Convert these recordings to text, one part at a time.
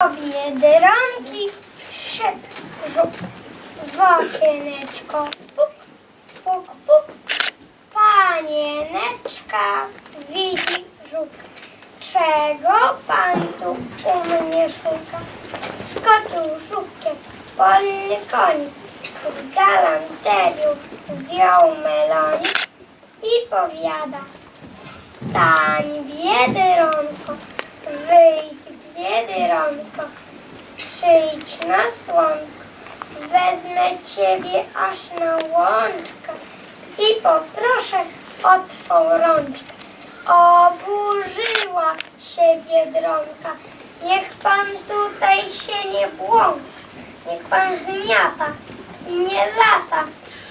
Biedronki szedł w okieneczko. Puk, puk, puk. Panieneczka widzi żuk. Czego pan tu u mnie szuka? Skoczył żukiem, polny konik. Z galanterią zdjął melonik i powiada Wstań, biedronko, przyjdź na słonko, wezmę ciebie aż na łączkę i poproszę o twą rączkę. Oburzyła się biedronka, niech pan tutaj się nie błąka, niech pan zmiata i nie lata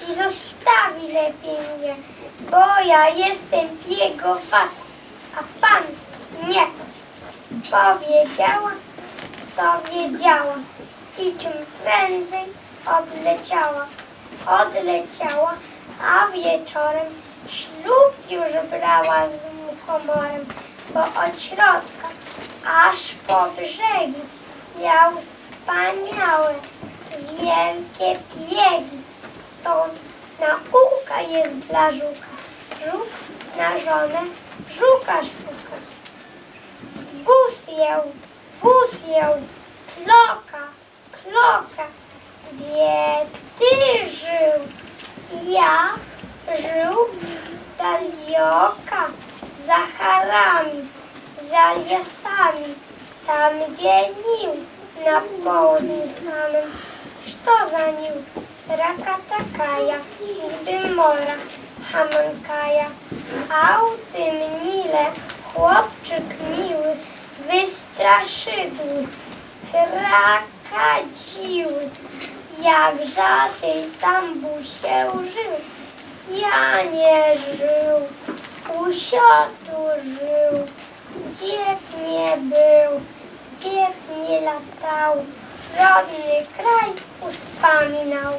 i zostawi lepiej mnie, bo ja jestem jego fat, a pan nie. Powiedziała, co wiedziała i czym prędzej odleciała. Odleciała, a wieczorem ślub już brała z muchomorem, bo od środka aż po brzegi miał wspaniałe, wielkie biegi. Stąd nauka jest dla żuka. Żuk na żonę żuka szuka. Bus ją, bus ją, kloka, kloka. Gdzie ty żył? Ja żył dalioka, za harami, za lasami, tam gdzie nił na południu samym. Što za nił? Rakatakaja, gdy mora, hamankaja. A u tym Nile chłopczyk miły, wystraszydły, krakadziły. Jak żaden tam busie żył, ja nie żył, usiotu żył, dziek nie był, dziek nie latał, rodny kraj uspaminał.